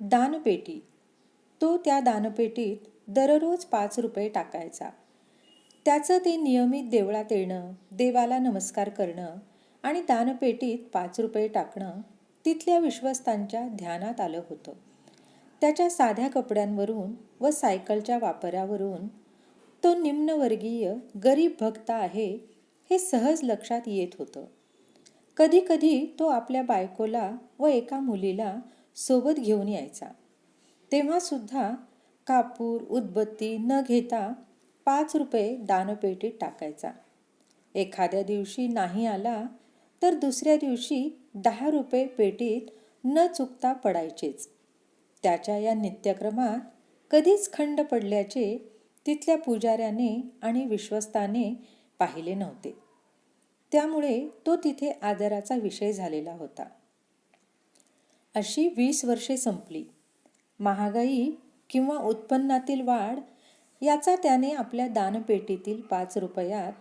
दानपेटी. तो त्या दानपेटीत दररोज पाच रुपये टाकायचा. त्याचं ते नियमित देवळात येणं देवाला नमस्कार करणं आणि दानपेटीत पाच रुपये टाकणं तिथल्या विश्वस्तांच्या ध्यानात आलं होतं. त्याच्या साध्या कपड्यांवरून व सायकलच्या वापरावरून तो निम्नवर्गीय गरीब भक्त आहे हे सहज लक्षात येत होतं. कधीकधी तो आपल्या बायकोला व एका मुलीला सोबत घेऊन यायचा. तेव्हासुद्धा कापूर उदबत्ती न घेता पाच रुपये दानपेटीत टाकायचा. एखाद्या दिवशी नाही आला तर दुसऱ्या दिवशी दहा रुपये पेटीत न चुकता पडायचेच. त्याच्या या नित्यक्रमात कधीच खंड पडल्याचे तिथल्या पुजाऱ्याने आणि विश्वस्ताने पाहिले नव्हते. त्यामुळे तो तिथे आदराचा विषय झालेला होता. अशी वीस वर्षे संपली. महागाई किंवा उत्पन्नातील वाढ याचा त्याने आपल्या दानपेटीतील पाच रुपयात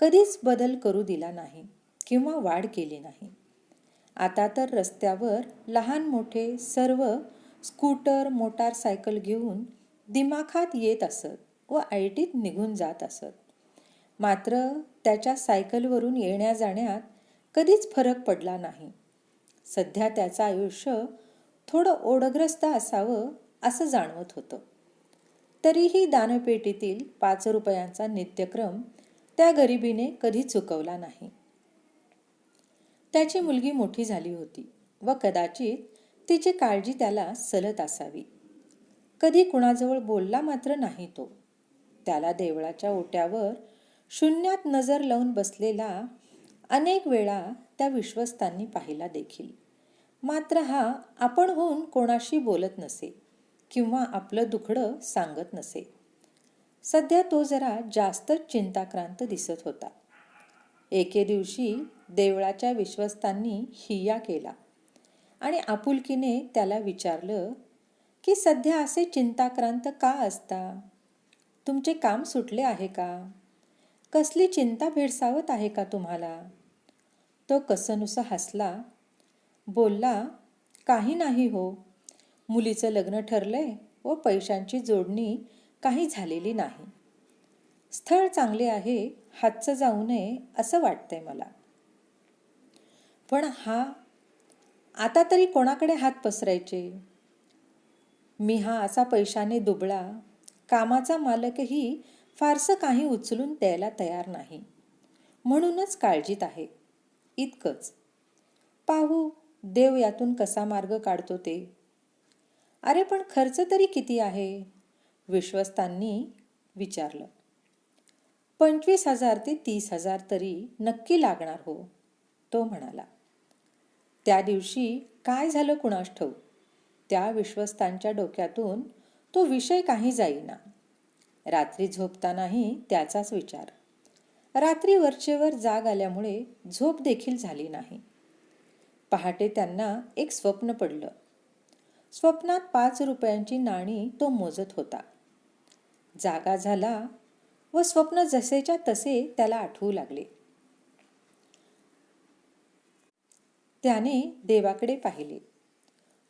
कधीच बदल करू दिला नाही किंवा वाढ केली नाही. आता तर रस्त्यावर लहान मोठे सर्व स्कूटर मोटारसायकल घेऊन दिमाखात येत असत व आय टीत निघून जात असत. मात्र त्याच्या सायकलवरून येण्या जाण्यात कधीच फरक पडला नाही. सध्या त्याचं आयुष्य थोडं ओढग्रस्त असावं असं जाणवत होतं. तरीही दानपेटीतील पाच रुपयांचा नित्यक्रम त्या गरिबीने कधी चुकवला नाही. त्याची मुलगी मोठी झाली होती व कदाचित तिची काळजी त्याला सलत असावी. कधी कुणाजवळ बोलला मात्र नाही तो. त्याला देवळाच्या ओट्यावर शून्यात नजर लावून बसलेला अनेक वेळा त्या विश्वस्तांनी पाहिला देखील. मात्र हा आपण होऊन कोणाशी बोलत नसे किंवा आपलं दुखडं सांगत नसे. सध्या तो जरा जास्तच चिंताक्रांत दिसत होता. एके दिवशी देवळाच्या विश्वस्तांनी हिया केला आणि आपुलकीने त्याला विचारलं की सध्या असे चिंताक्रांत का असता? तुमचे काम सुटले आहे का? कसली चिंता भेडसावत आहे का तुम्हाला? तो कसनुसा हसला. बोलला काही नाही हो. मुलीचं लग्न ठरलंय व पैशांची जोडणी काही झालेली नाही. स्थळ चांगले आहे हातचं जाऊ नये असं वाटतंय मला. पण हा आता तरी कोणाकडे हात पसरायचे? मी हा असा पैशाने दुबळा कामाचा मालकही फारसं काही उचलून द्यायला तयार नाही. म्हणूनच काळजीत आहे. इतकंच. पाहू देव यातून कसा मार्ग काढतो ते. अरे पण खर्च तरी किती आहे? विश्वस्तांनी विचारलं. पंचवीस हजार ते तीस हजार तरी नक्की लागणार हो तो म्हणाला. त्या दिवशी काय झालं कुणास ठाऊ त्या विश्वस्तांच्या डोक्यातून तो विषय काही जाईना. रात्री झोपतानाही त्याचाच विचार. रात्री वरचेवर जाग आल्यामुळे झोप देखील झाली नाही. पहाटे त्यांना एक स्वप्न पडलं. स्वप्नात पाच रुपयांची नाणी तो मोजत होता. जागा झाला व स्वप्न जसेच्या तसे त्याला आठवू लागले. त्याने देवाकडे पाहिले.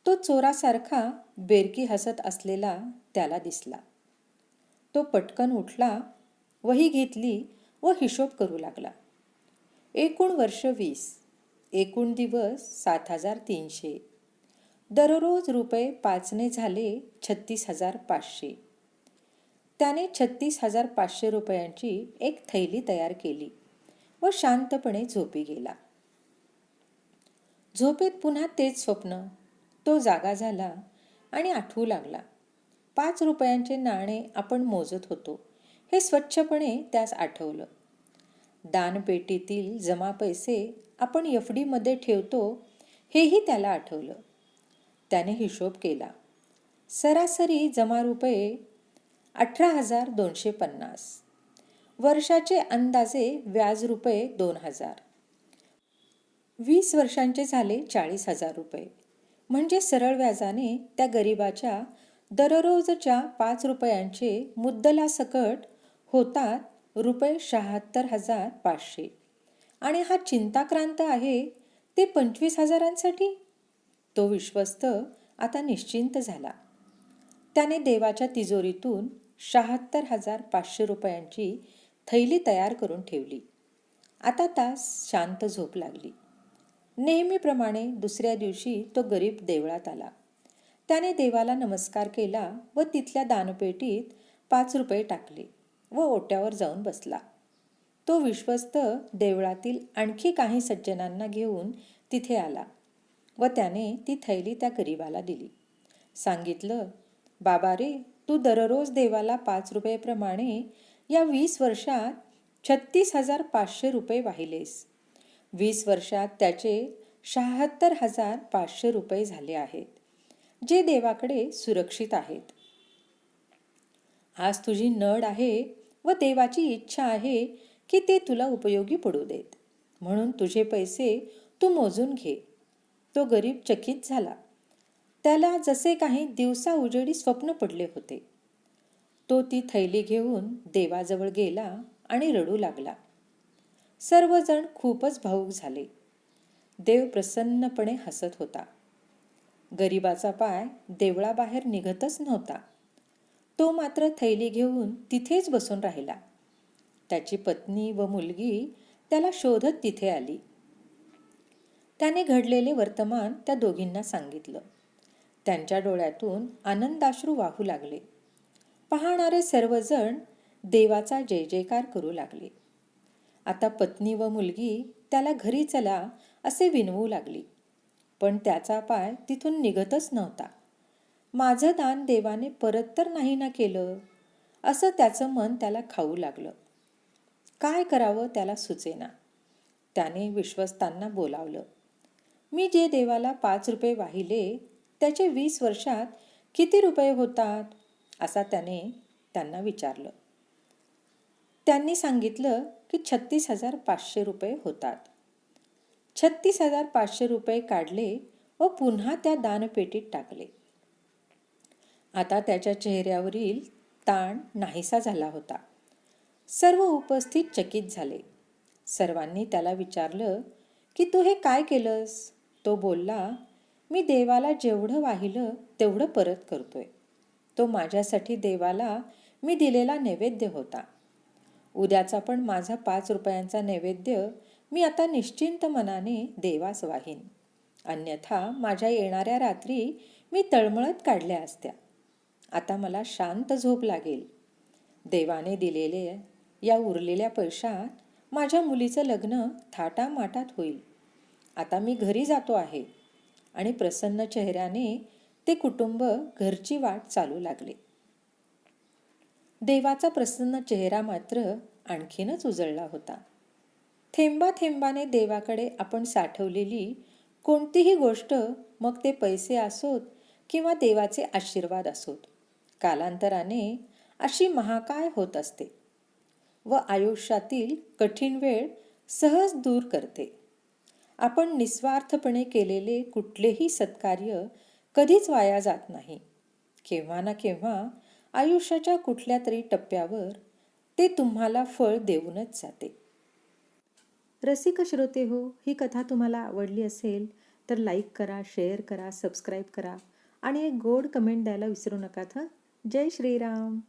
तो चोरासारखा बेरकी हसत असलेला त्याला दिसला. तो पटकन उठला वही घेतली व हिशोब करू लागला. एकूण वर्ष वीस एकूण दिवस सात हजार तीनशे. दररोज रुपये पाचने झाले छत्तीस हजार पाचशे. त्याने छत्तीस हजार पाचशे रुपयांची एक थैली तयार केली व शांतपणे झोपी गेला. झोपेत पुन्हा तेच स्वप्न तो जागा झाला आणि आठवू लागला. पाच रुपयांचे नाणे आपण मोजत होतो. हे स्वच्छपणे त्यास आठवलं. दानपेटीतील जमा पैसे आपण एफ डीमध्ये ठेवतो हेही त्याला आठवलं. त्याने हिशोब केला. सरासरी जमा रुपये अठरा हजार दोनशे पन्नास. वर्षाचे अंदाजे व्याज रुपये दोन हजार. वीस वर्षांचे झाले चाळीस हजार रुपये. म्हणजे सरळ व्याजाने त्या गरिबाच्या दररोजच्या पाच रुपयांचे मुद्दलासकट होतात रुपये शहात्तर हजार पाचशे. आणि हा चिंताक्रांत आहे ते पंचवीस हजारांसाठी? तो विश्वस्त आता निश्चिंत झाला. त्याने देवाच्या तिजोरीतून शहात्तर हजार पाचशे रुपयांची थैली तयार करून ठेवली. आता तास शांत झोप लागली. नेहमीप्रमाणे दुसऱ्या दिवशी तो गरीब देवळात आला. त्याने देवाला नमस्कार केला व तिथल्या दानपेटीत पाच रुपये टाकले. व ओट्यावर जाऊन बसला. तो विश्वस्त देवळातील आणखी काही सज्जनांना घेऊन तिथे आला व त्याने ती थैली त्या गरिबाला दिली. सांगितलं बाबा रे तू दररोज देवाला पाच रुपयेप्रमाणे या वीस वर्षात छत्तीस हजार पाचशे रुपये वाहिलेस. वीस वर्षात त्याचे शहात्तर हजार पाचशे रुपये झाले आहेत जे देवाकडे सुरक्षित आहेत. आज तुझी नड आहे व देवाची इच्छा आहे की ते तुला उपयोगी पडू देत. म्हणून तुझे पैसे तू मोजून घे. तो गरीब चकित झाला. त्याला जसे काही दिवसा उजेडी स्वप्न पडले होते. तो ती थैली घेऊन देवाजवळ गेला आणि रडू लागला. सर्वजण खूपच भाऊक झाले. देव प्रसन्नपणे हसत होता. गरिबाचा पाय देवळाबाहेर निघतच नव्हता. तो मात्र थैली घेऊन तिथेच बसून राहिला. त्याची पत्नी व मुलगी त्याला शोधत तिथे आली. त्याने घडलेले वर्तमान त्या दोघींना सांगितलं. त्यांच्या डोळ्यातून आनंदाश्रू वाहू लागले. पाहणारे सर्वजण देवाचा जय जयकार करू लागले. आता पत्नी व मुलगी त्याला घरी चला असे विनवू लागली. पण त्याचा पाय तिथून निघतच नव्हता. माझं दान देवाने परत तर नाही ना केलं. असं त्याचं मन त्याला खाऊ लागलं. काय करावं त्याला सुचेना. त्याने विश्वस्तांना बोलावलं. मी जे देवाला पाच रुपये वाहिले त्याचे वीस वर्षात किती रुपये होतात? असा त्याने त्यांना विचारलं. त्यांनी सांगितलं की छत्तीस हजार पाचशे रुपये होतात. छत्तीस हजार पाचशे रुपये काढले व पुन्हा त्या दानपेटीत टाकले. आता त्याच्या चेहऱ्यावरील ताण नाहीसा झाला होता. सर्व उपस्थित चकित झाले. सर्वांनी त्याला विचारलं की तू हे काय केलंस? तो बोलला मी देवाला जेवढं वाहिलं तेवढं परत करतोय. तो माझ्यासाठी देवाला मी दिलेला नैवेद्य होता. उद्याचा पण माझा पाच रुपयांचा नैवेद्य मी आता निश्चिंत मनाने देवास वाहीन. अन्यथा माझ्या येणाऱ्या रात्री मी तळमळत काढल्या असत्या. आता मला शांत झोप लागेल. देवाने दिलेले या उरलेल्या पैशात माझ्या मुलीचं लग्न थाटामाटात होईल. आता मी घरी जातो आहे आणि प्रसन्न चेहऱ्याने ते कुटुंब घरची वाट चालू लागले. देवाचा प्रसन्न चेहरा मात्र आणखीनच उजळला होता. थेंबा थेंबाने देवाकडे आपण साठवलेली कोणतीही गोष्ट मग ते पैसे असोत किंवा देवाचे आशीर्वाद असोत. कालांतराने अशी महाकाय होत असते व आयुष्यातील कठीण वेळ सहज दूर करते. आपण निस्वार्थपणे केलेले कुठलेही सत्कार्य कधीच वाया जात नाही. केव्हा ना केव्हा आयुष्याच्या कुठल्या तरी टप्प्यावर ते तुम्हाला फळ देऊनच जाते. रसिक श्रोते हो ही कथा तुम्हाला आवडली असेल तर लाईक करा शेअर करा सबस्क्राईब करा आणि एक गोड कमेंट द्यायला विसरू नका हं जय श्रीराम.